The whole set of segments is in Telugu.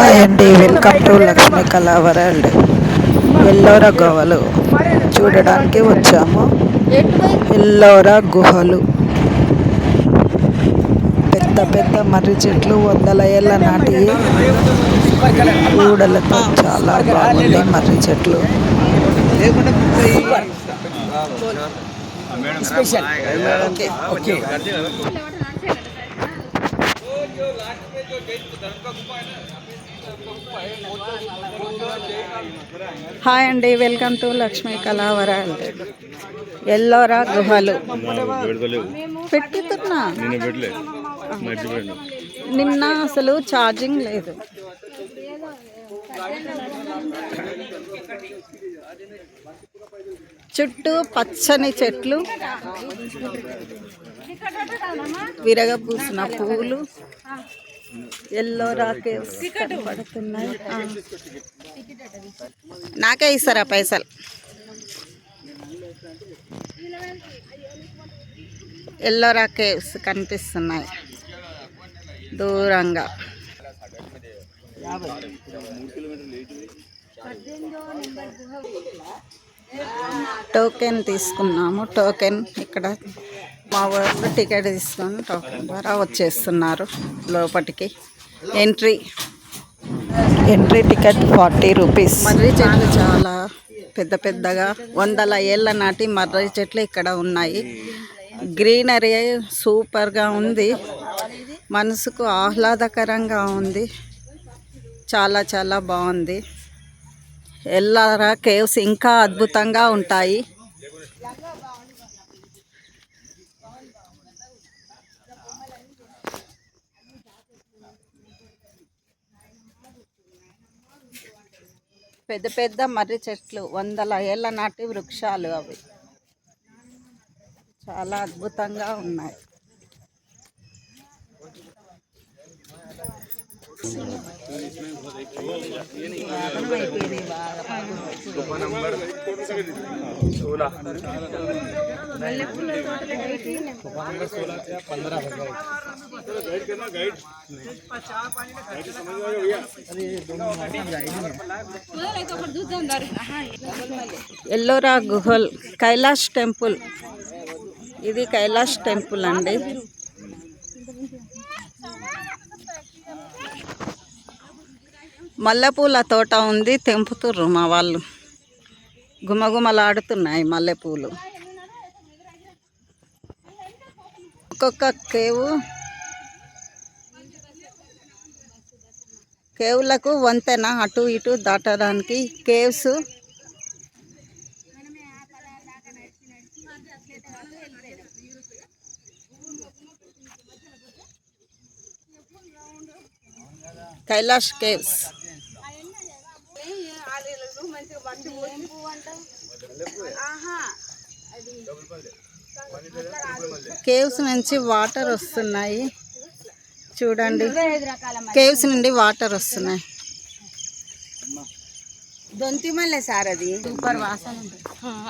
హాయ్ అండి వెల్కమ్ టు లక్ష్మీ కళా వరల్డ్ ఎల్లోరా గుహలు చూడడానికి వచ్చాము. ఎల్లోరా గుహలు. పెద్ద పెద్ద మర్రి చెట్లు వందల ఏళ్ళ నాటి ఊడలతో చాలా బాగుంది మర్రి చెట్లు. హాయ్ అండి వెల్కమ్ టు లక్ష్మీ కళా ఎల్లోరా గుహలు. పెట్టుతున్నా. నిన్న అసలు ఛార్జింగ్ లేదు. చుట్టూ పచ్చని చెట్లు. విరగపూసిన పూలు. ఎల్లో రాకేవ్స్ కనపడుతున్నాయి ఆ. నాకే ఇస్తారా పైసలు. ఎల్లోరా కేవ్స్ కనిపిస్తున్నాయి. దూరంగా. టోకెన్ తీసుకున్నాము. టోకెన్ ఇక్కడ మా వాళ్ళు టికెట్ తీసుకొని టోకెన్ ద్వారా వచ్చేస్తున్నారు లోపటికి. Entry entry ticket forty rupees మర్రి చెట్లు చాలా పెద్ద పెద్దగా వందల ఏళ్ళ నాటి మర్రి చెట్లు ఇక్కడ ఉన్నాయి. గ్రీనరీ సూపర్గా ఉంది. మనసుకు ఆహ్లాదకరంగా ఉంది. చాలా చాలా బాగుంది. ఎల్లారా కేవ్స్ ఇంకా అద్భుతంగా ఉంటాయి. పెద్ద పెద్ద మర్రి చెట్లు వందల ఏళ్ళ నాటి వృక్షాలు అవి. చాలా అద్భుతంగా ఉన్నాయి. ఎల్లోరా గుహల్ కైలాష్ టెంపుల్. ఇది కైలాష్ టెంపుల్ అండి. మల్లెపూల తోట ఉంది తెంపుతుర్రు మా వాళ్ళు. గుమగుమలాడుతున్నాయి మల్లెపూలు. ఒక్కొక్క కేవు కేవులకు వంతెన అటు ఇటు దాటడానికి కేవ్స్. కైలాష్ కేవ్స్. కేవ్స్ నుంచి వాటర్ వస్తున్నాయి. చూడండి. కేవ్స్ నుండి వాటర్ వస్తున్నాయి. దొంతి మళ్ళీ సార్ అది. సూపర్ వాసన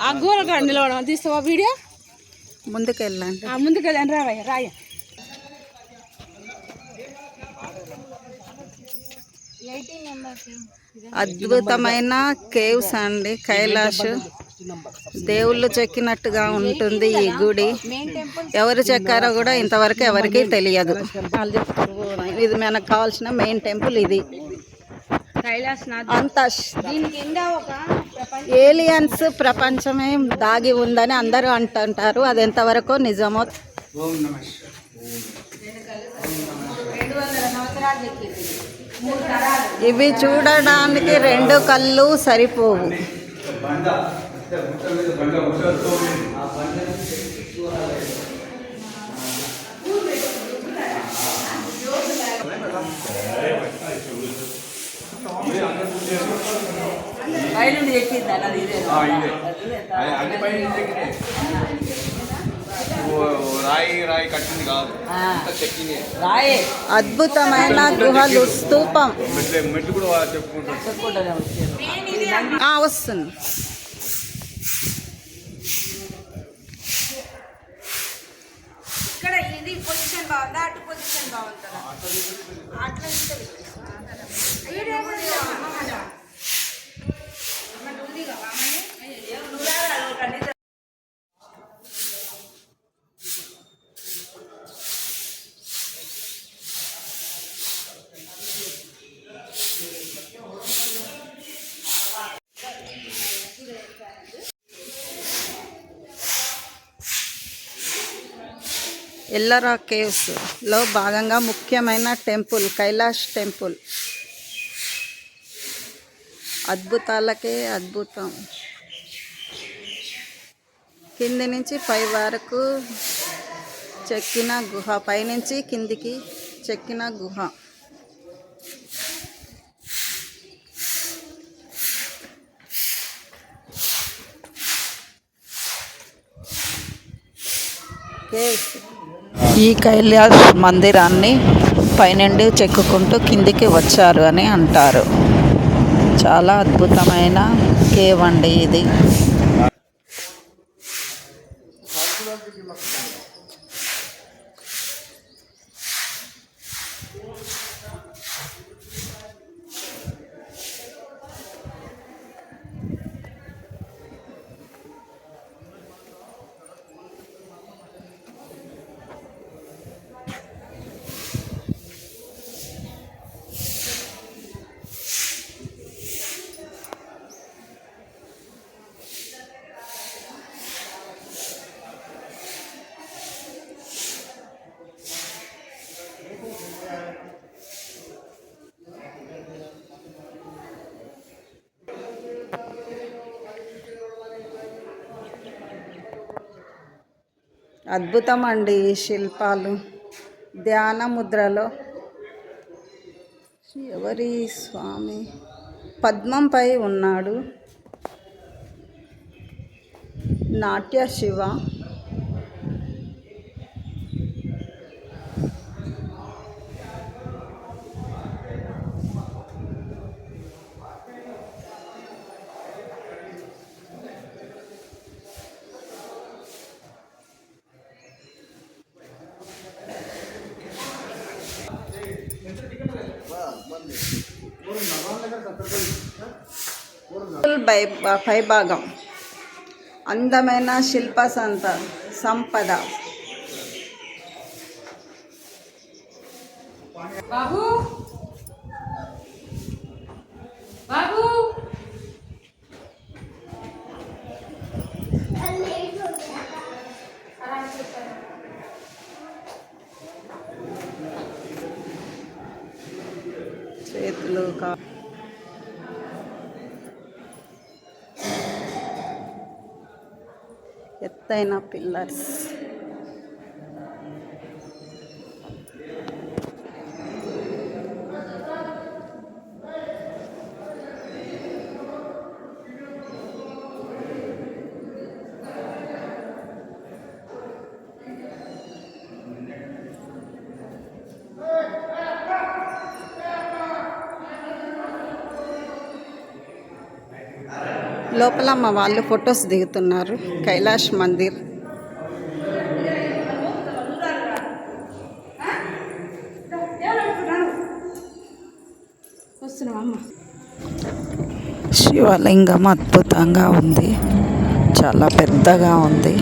ఆ గోర కాడ నిలవడం తీస్తావా వీడియో? ముందుకు వెళ్ళండి ఆ ముందుకు వెళ్ళండి రావయ్య. రాయ అద్భుతమైన కేవ్స్ అండి కైలాష్. దేవుళ్ళు చెక్కినట్టుగా ఉంటుంది ఈ గుడి. ఎవరు చెక్కారో కూడా ఇంతవరకు ఎవరికి తెలియదు. ఇది మనకు కావాల్సిన మెయిన్ టెంపుల్ ఇది. కైలాస్ అంత ఏలియన్స్ ప్రపంచమే దాగి ఉందని అందరూ అంటుంటారు. అది ఎంతవరకు నిజమో ఇవి చూడడానికి రెండు కళ్ళు సరిపోవు. రాయి రాయి కట్టింది కాదు చెక్కింది అద్భుతమైన గుహలు స్తూపం మెట్లు మెట్లు కూడా చెప్పుకుంటారు ఆ, వస్తుంది ఇక్కడ ఇది పొజిషన్ బాగుందా అటు పొజిషన్ బాగుంటుందా అట్లా ఎల్లరా కేవ్స్లో భాగంగా ముఖ్యమైన టెంపుల్ కైలాష్ టెంపుల్. అద్భుతాలకే అద్భుతం. కింది నుంచి పై వరకు చెక్కిన గుహ పైనుంచి కిందికి చెక్కిన గుహ. కేవ్స్ ఈ కైలాస్ మందిరాన్ని పైనుండి చెక్కుకుంటూ కిందికి వచ్చారు అని అంటారు. చాలా అద్భుతమైన కేవ్ అండి ఇది. అద్భుతం అండి ఈ శిల్పాలు. ధ్యాన ముద్రలో. ఎవరి స్వామి? పద్మంపై ఉన్నాడు. నాట్య శివ. పైభాగం. అందమైన శిల్ప సంత సంపద. బాబు బాబు! ఎత్తైన పిల్లర్స్ లోపల మా వాళ్ళు ఫొటోస్ దిగుతున్నారు. కైలాష్ మందిర్. శివలింగం అద్భుతంగా ఉంది. చాలా పెద్దగా ఉంది.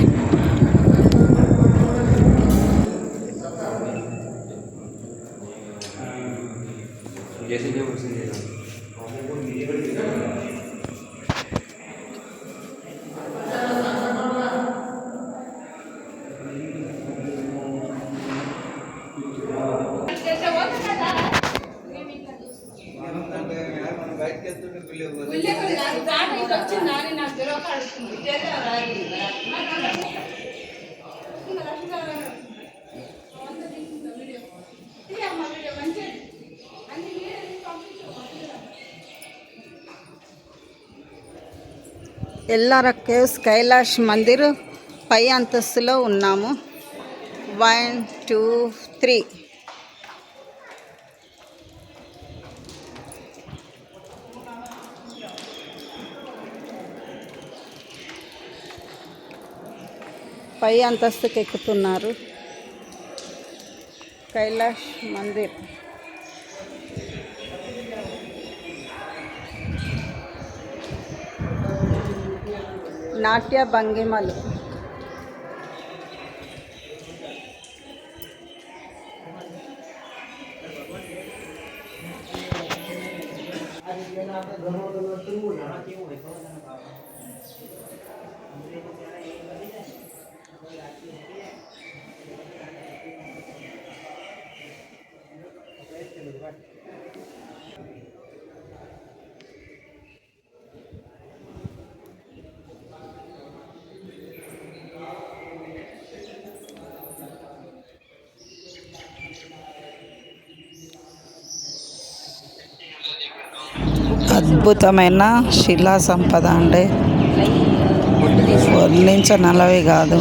ఎల్లార కేవ్స్ కైలాష్ మందిర్ పై అంతస్తులో ఉన్నాము. వన్ టూ త్రీ పై అంతస్తుకు ఎక్కుతున్నారు. కైలాష్ మందిర్. నాట్య భంగిమలు. అద్భుతమైన శిలా సంపద అండి. వర్ణించనలవి కాదు.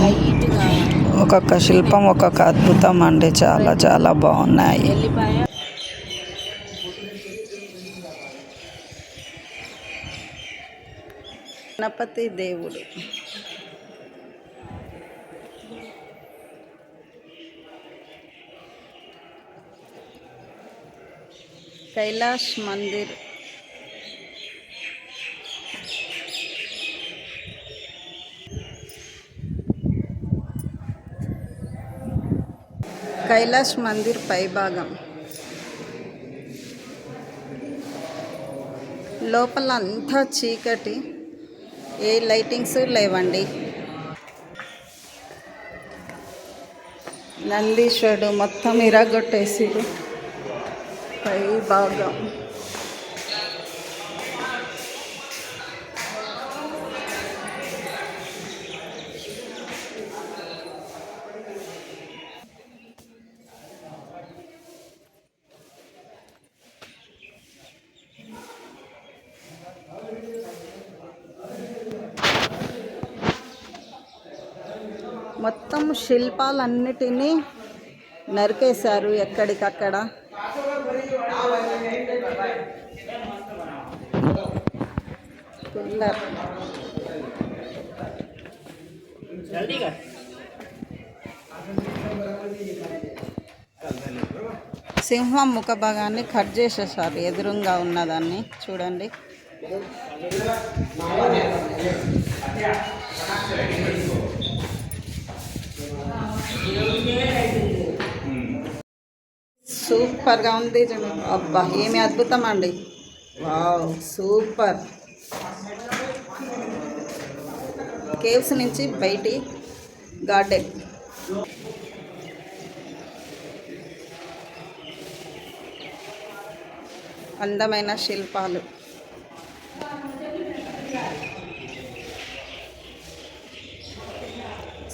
ఒక్కొక్క శిల్పం ఒక్కొక్క అద్భుతం అండి. చాలా చాలా బాగున్నాయి. గణపతి దేవుడు. కైలాష్ మందిర్. కైలాష్ మందిర్ పైభాగం. లోపల అంతా చీకటి. ఏ లైటింగ్స్ లేవండి. నందీశ్వరుడు మొత్తం ఇరగొట్టేసి పై భాగం మొత్తం శిల్పాలన్నిటినీ నరికేశారు ఎక్కడికక్కడ. పిల్లర్ సింహం ముఖ భాగాన్ని కట్ చేసేసారు ఎదురుగా ఉన్నదాన్ని. చూడండి. సూపర్గా ఉంది అబ్బా ఏమి అద్భుతం అండి. Wow super. కేవ్స్ నుంచి బయటి గార్డెన్. అందమైన శిల్పాలు.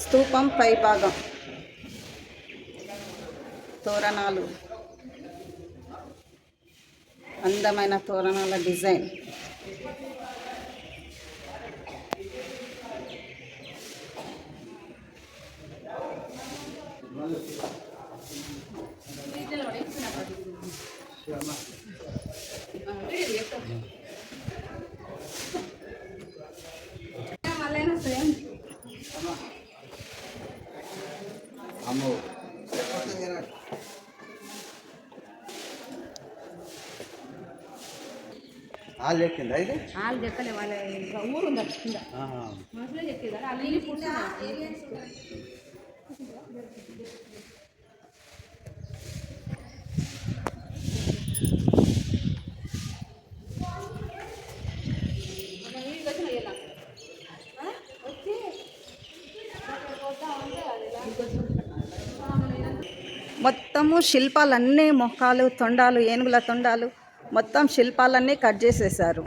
స్తూపం పై భాగం తోరణాలు. అందమైన తోరణాల డిజైన్. ఇది? చెక్కలే వాళ్ళ ఊరు ఉంది మొత్తము శిల్పాలన్నీ మొక్కలు తొండాలు ఏనుగుల తొండాలు మొత్తం శిల్పాలన్నీ కట్ చేసేసారు.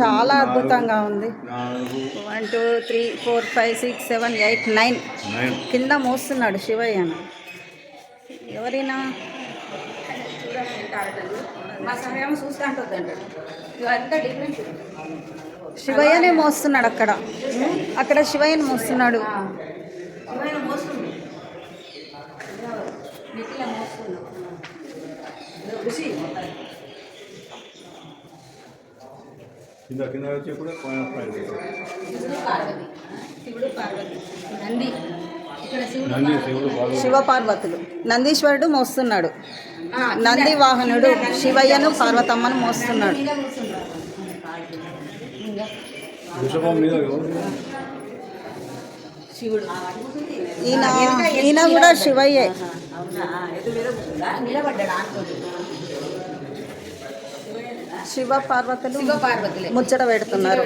చాలా అద్భుతంగా ఉంది. One two three four five six seven eight nine. కింద మోస్తున్నాడు శివయ్యను ఎవరైనా శివయ్యనే మోస్తున్నాడు అక్కడ. అక్కడ శివయ్యని మోస్తున్నాడు. ఏమైనా కింద కింద వచ్చి కూడా నందీశ్వరుడు మోస్తున్నాడు. ఆ, నంది వాహనుడు శివయ్యను పార్వతమ్మను మోస్తున్నాడు. ఈయన ఈయన కూడా శివయ్యే. నిలబడ్డాడు శివ పార్వతులు శివ పార్వతులే ముచ్చట పెడుతున్నారు.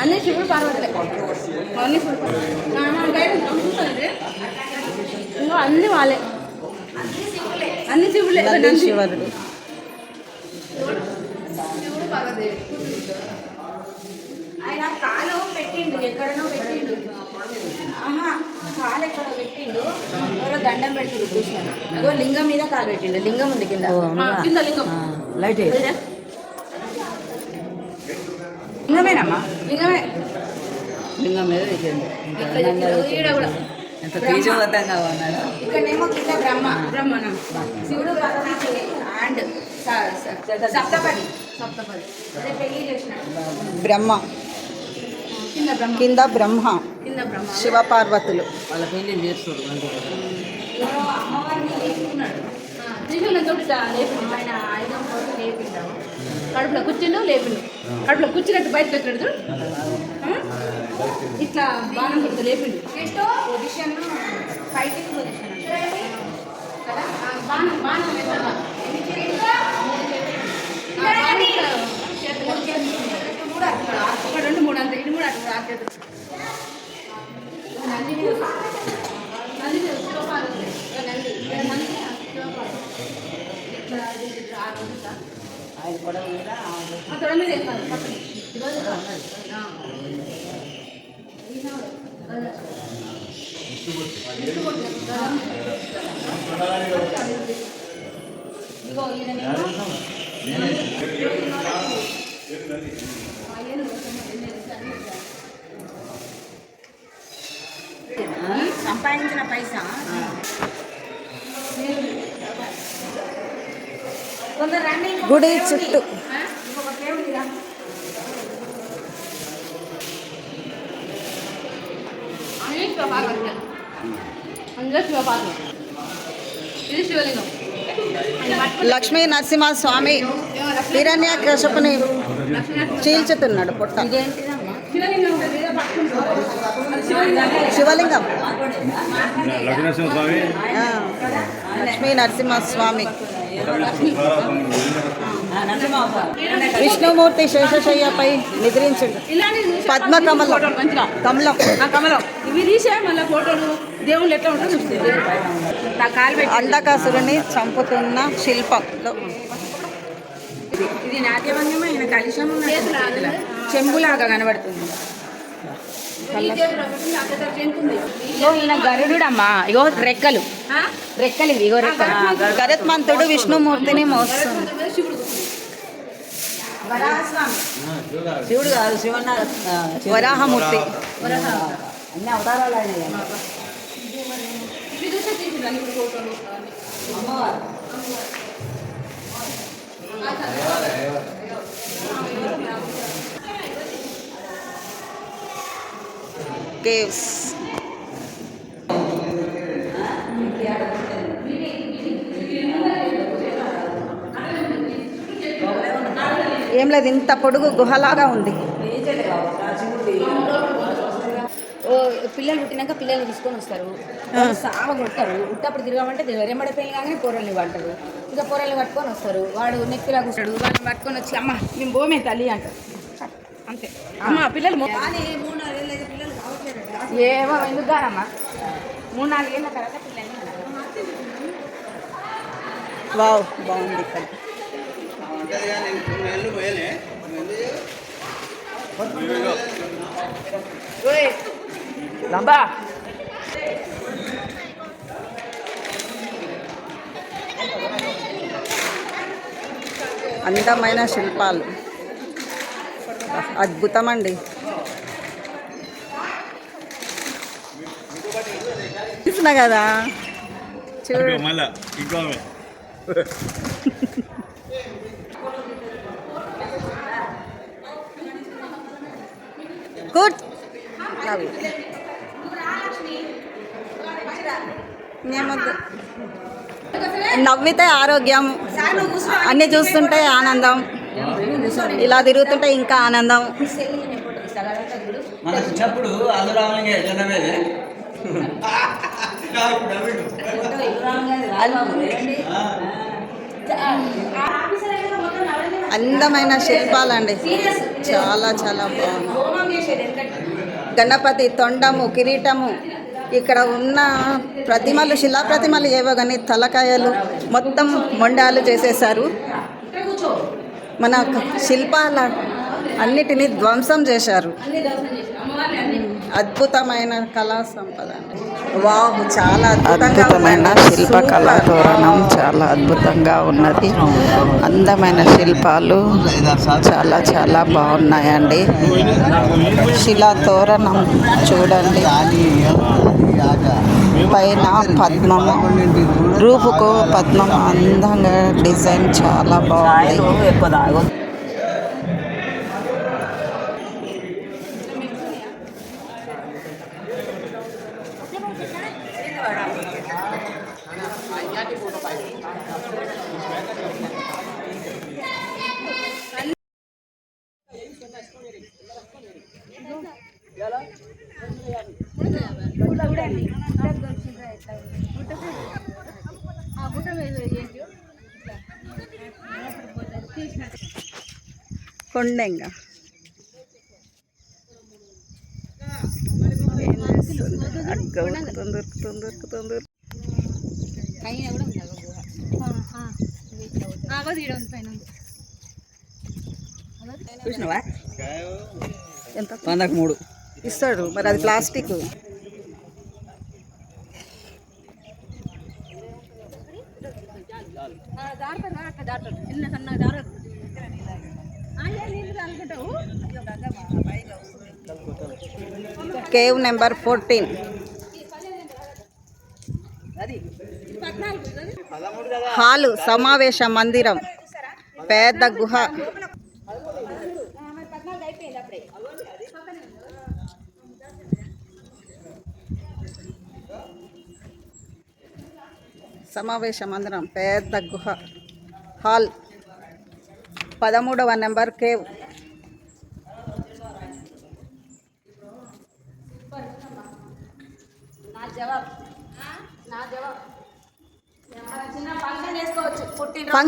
అన్ని శివుడు పార్వతులే అన్ని శివుడు అన్ని వాళ్ళే అన్ని శివులే. శివరుడు ఆయన కాలు పెట్టిండు ఎక్కడనో పెట్టిండు. ఆహా కాలు ఎక్కడ పెట్టిండు. ఎవరో దండం పెట్టిండు కృష్ణుడు అదో లింగం మీద కాలు పెట్టిండు. లింగం ఉంది కింద. కింద లింగం. లైట్ లింగమేనమ్మా? లింగమే లింగం మీద ఎంత తేజవంతంగా ఉన్నాడు ఇక్కడేమో కింద బ్రహ్మ. బ్రహ్మణ శివుడు పార్వతి అండ్ సప్తపది. సప్తపది. అదే పెళ్ళి చేసినాడు. బ్రహ్మ. కింద బ్రహ్మ. కింద బ్రహ్మ. శివ పార్వతులు వాళ్ళ పెళ్ళి అమ్మవారిని లేపుకున్నాడు లేపిండు. ఆయన ఆయుధం కడుపులో కూర్చుండు లేపిండు. కడుపులో కూర్చున్నట్టు బయటకు చూడు. ఆ? ఇట్లా బాణం కొడుతూ లేపిండు. పొజిషన్ ఫైటింగ్ పొజిషన్ కదా? బాణం బాణం అట్లా ఒక రెండు మూడు అంతే. ఇది మూడు అట్లా ఆరు చేతులు నంది నంది నంది ఆయన కూడా ఆయన సంపాదించిన పైసా కొందరు రండి ఇంకొక గుడి దేవుడి. చుట్టూ. ఆ? ఇంకొక దేవుడి రా. అన్ని శివపార్వతులు. అందరూ శివపార్వతులు. ఇది శివలింగం అది పట్టుకుని లక్ష్మీ నరసింహ స్వామి హిరణ్య కశపుని చీల్చుతున్నాడు పుట్ట. శివలింగం. లక్ష్మీ నరసింహ స్వామి విష్ణుమూర్తి శేషశయ్యపై నిద్రించండు. పద్మ కమలం. కమలం కమలం. ఇవి తీసే మళ్ళీ ఫోటోలు. దేవుళ్ళు ఎట్లా అంధకాసురుని చంపుతున్న శిల్పంలో ఇది నాట్యభంగమే చెంబులాగా కనబడుతుంది. ఇగో ఈయన గరుడుడమ్మా. ఇగో రెక్కలు. రెక్కలు. ఇవి ఇగో రెక్కలు గరత్మంతుడు విష్ణుమూర్తిని మోస్తుంది. శివుడు కాదు శివన్న. వరాహమూర్తి. అన్ని అవతారాలు ఆయన అమ్మవారు. కేవ్స్ ఏం లేదు ఇంత పొడుగు గుహలాగా ఉంది. పిల్లలు పుట్టినాక పిల్లల్ని తీసుకొని వస్తారు. సావ కొడతారు. ఉట్టప్పుడు తిరగమంటే రెమ్మడి పెళ్ళి కానీ పొరల్ని పడతారు. ఇంకా పొరల్ని పట్టుకొని వస్తారు. వాడు నెక్కిలా కూర్చాడు వాళ్ళని పట్టుకొని వచ్చి అమ్మ మేము పోమే తల్లి అంటారు. అంతే. అమ్మ పిల్లలు ఏమో ఎందుకు గారమ్మా మూడు నాలుగు ఏళ్ళ తర్వాత పిల్లల్ని వావ్ బాగుంది ఇక్కడ. లంబా. అందమైన శిల్పాలు. అద్భుతమండి. చూసిన కదా. చూడు. గుడ్ లవ్ నవ్వితే ఆరోగ్యం. అన్నీ చూస్తుంటే ఆనందం. ఇలా తిరుగుతుంటే ఇంకా ఆనందం. అందమైన శిల్పాలండి. చాలా చాలా బాగుంది. గణపతి తొండము కిరీటము ఇక్కడ ఉన్న ప్రతిమలు శిలా ప్రతిమలు ఏవో కానీ తలకాయలు మొత్తం మొండాలు చేసేసారు మన శిల్పాల అన్నిటినీ ధ్వంసం చేశారు. అద్భుతమైన కళా సంపద. వాహ్ చాలా అద్భుతమైన శిల్పకళా తోరణం చాలా అద్భుతంగా ఉన్నది. అందమైన శిల్పాలు చాలా చాలా బాగున్నాయండి. శిలా తోరణం చూడండి. పైన పద్మము రూపుకు పద్మం అందంగా డిజైన్ చాలా బాగుంది. ఎక్కువ తాగు కొండెంగ అగ్గ ఉరుకుతుంది ఉరుకుతుంది ఉరుకుతుంది పైన కూడా ఉంది అగో గుహ. ఆగో తీయడం పైన ఉంది. చూసినావా ఎంత వందకు మూడు ఇస్తాడు మరి అది ప్లాస్టిక్ ఆ, జారుతారు రా, అట్లా జారుతారు. చిన్న సన్న జారదు నీళ్ళు అనుకుంటావు కేవ్ నెంబర్ ఫోర్టీన్. హాలు సమావేశ మందిరం పెద్ద గుహ. సమావేశ మందిరం పెద్ద గుహ. హాల్ పదమూడవ నెంబర్ కేవ్.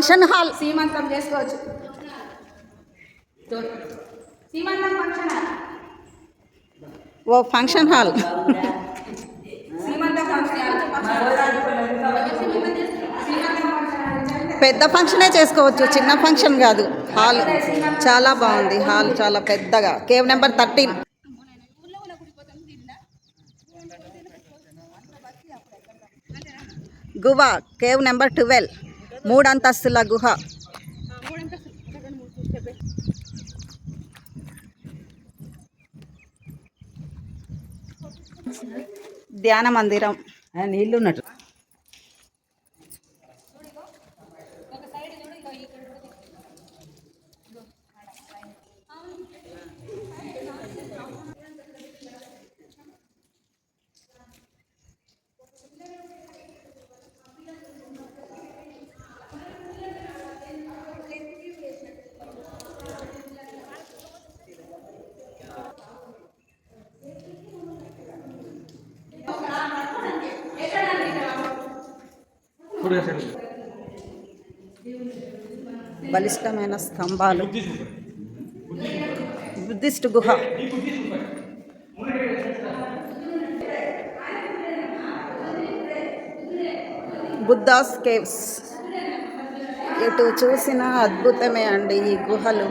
Function hall. సీమంతం చేసుకోవచ్చు. సీమంతం ఫంక్షన్ హాల్. ఓ ఫంక్షన్ హాల్. పెద్ద ఫంక్షనే చేసుకోవచ్చు చిన్న ఫంక్షన్ కాదు. హాల్ చాలా బాగుంది హాల్ చాలా పెద్దగా. Cave number thirteen. గుహ కేవ్ నెంబర్ ట్వెల్వ్. మూడు అంతస్తుల గుహ. ధ్యాన మందిరం. నీళ్ళు ఉన్నట్టు విశిష్టమైన స్తంభాలు. బుద్ధిస్ట్ గుహ. బుద్ధాస్ కేవ్స్. ఎటు చూసినా అద్భుతమే అండి ఈ గుహలు.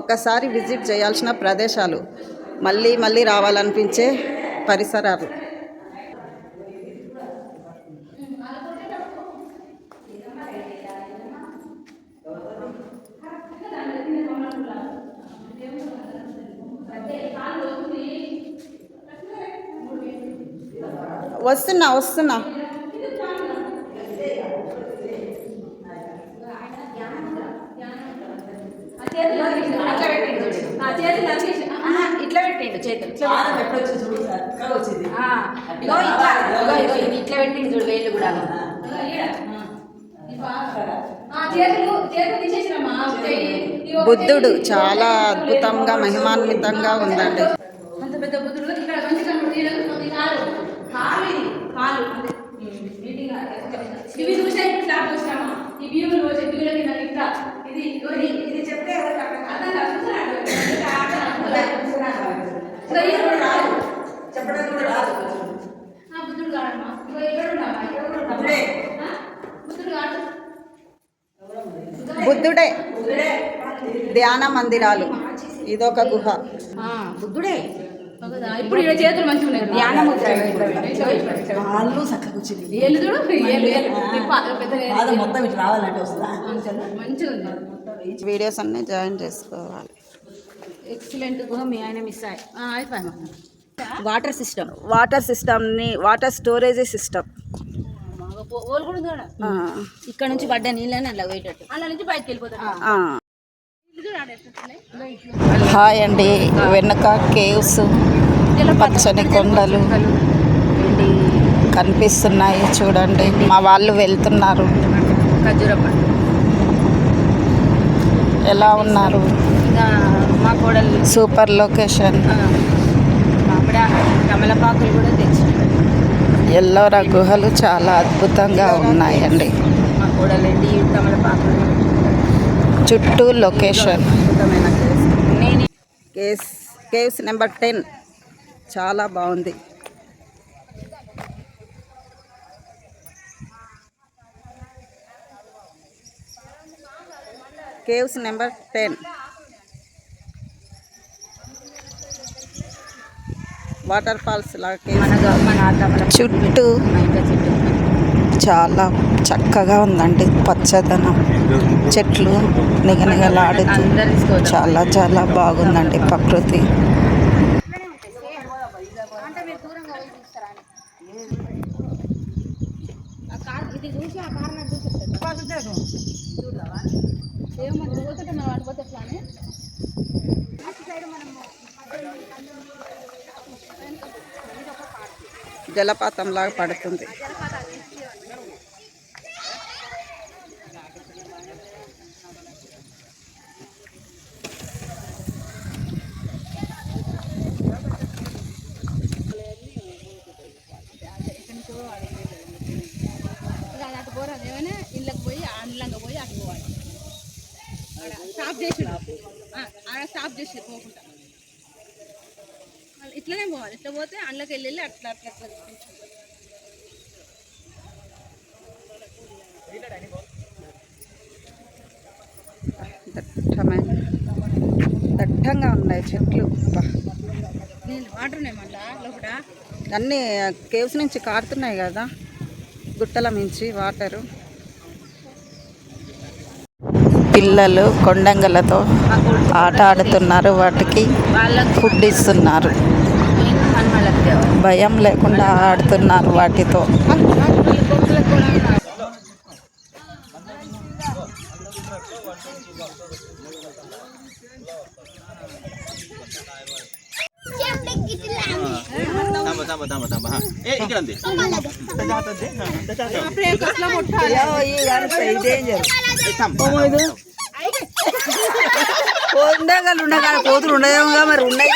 ఒక్కసారి విజిట్ చేయాల్సిన ప్రదేశాలు. మళ్ళీ మళ్ళీ రావాలనిపించే పరిసరాలు వస్తున్నా వస్తున్నా ఆ చేతులు అట్లా పెట్టిండు. ఆ చేతులు అట్లా చేసి- ఆహా, చేతులు ఇట్లా పాదం ఎప్పుడు వచ్చి చూడు సార్ ఇక్కడ వచ్చింది ఆ, ఇగో ఇట్లా ఇగో ఇగో ఇది ఇట్లా పెట్టింది చూడు వేళ్ళు కూడా ఇగో ఈడ. ఆ, చేతులు ఒక బుద్ధుడు. చాలా అద్భుతంగా మహిమాన్వితంగా ఉందండి అంత పెద్ద బుద్ధుడు ఇక్కడ మంచిగా కనబడుతుంది. ఈడ ఉంది కాలు కాలు ఇది కాలు అంతే. నీట్గా. ఇవి చూసా ఈ వచ్చే వ్యూల కింద ఇట్లా ఇది ఇది చెప్తే అర్థం కాదు. రాదు. చెప్పడానికి కూడా రాదు బుద్ధుడు కాడమ్మా ఇక్కడ ఇక్కడ కూడా ధ్యాన మందిరాలు ఇదొక గుహ బుద్ధుడే ఇప్పుడు ఇక్కడ చేతులు మంచిగా ఉన్నాయి. ధ్యానం కాళ్ళు చక్కగా వచ్చింది ఏళ్ళు చూడు మొత్తం ఇటు రావాలంటే వస్తుందా? మంచిగా ఉంది. వీడియోస్ అన్నీ జాయిన్ చేసుకోవాలి. ఎక్సలెంట్ గుహ మీ ఆయన మిస్ అయ్యి. అయిపోయామా వాటర్ సిస్టమ్. వాటర్ సిస్టమ్ని వాటర్ స్టోరేజ్ సిస్టమ్. ఇక్కడ నుంచి పడ్డ నీళ్ళని అలా పోయేటట్టు. అందులో నుంచి బయటకు వస్తున్నాయి. హాయ్ అండి. వెనుక కేవ్స్. పచ్చని కొండలు కనిపిస్తున్నాయి చూడండి. మా వాళ్ళు వెళ్తున్నారు. ఎలా ఉన్నారు? ఇంకా మా కోడలు సూపర్ లొకేషన్. కమలపాకులు కూడా తెచ్చి ఎల్లోరా గుహలు చాలా అద్భుతంగా ఉన్నాయండి. చుట్టూ లొకేషన్. Caves number ten. చాలా బాగుంది. Caves number ten. Water falls చుట్టూ చాలా చక్కగా ఉందండి పచ్చదనం. చెట్లు నిగనిగలాడుతూ చాలా చాలా బాగుందండి ప్రకృతి. పోతే ఎట్లా అని? జలపాతం లాగా పడుతుంది ఇక అది అటు పోరాదు ఏమైనా ఇళ్ళకి పోయి అండ్లంగా పోయి అటు పోవాలి ఆడ స్టాప్ చేసి ఆడ స్టాప్ చేసి పోకుండా. ఇట్లనే పోవాలి. ఇట్లా పోతే అండ్లకి వెళ్ళి అట్లా అట్లా అట్లా దట్టంగా ఉన్నాయి చెట్లు. వాటర్ ఉన్నాయి మళ్ళా లోపల అన్నీ కేవ్స్ నుంచి కారుతున్నాయి కదా. గుట్టల మించి వాటరు. పిల్లలు కొండంగలతో ఆట ఆడుతున్నారు. వాటికి ఫుడ్ ఇస్తున్నారు. భయం లేకుండా ఆడుతున్నారు వాటితో. ఉండగలు ఉండగా కోతులు ఉండగా మరి ఉన్నాయి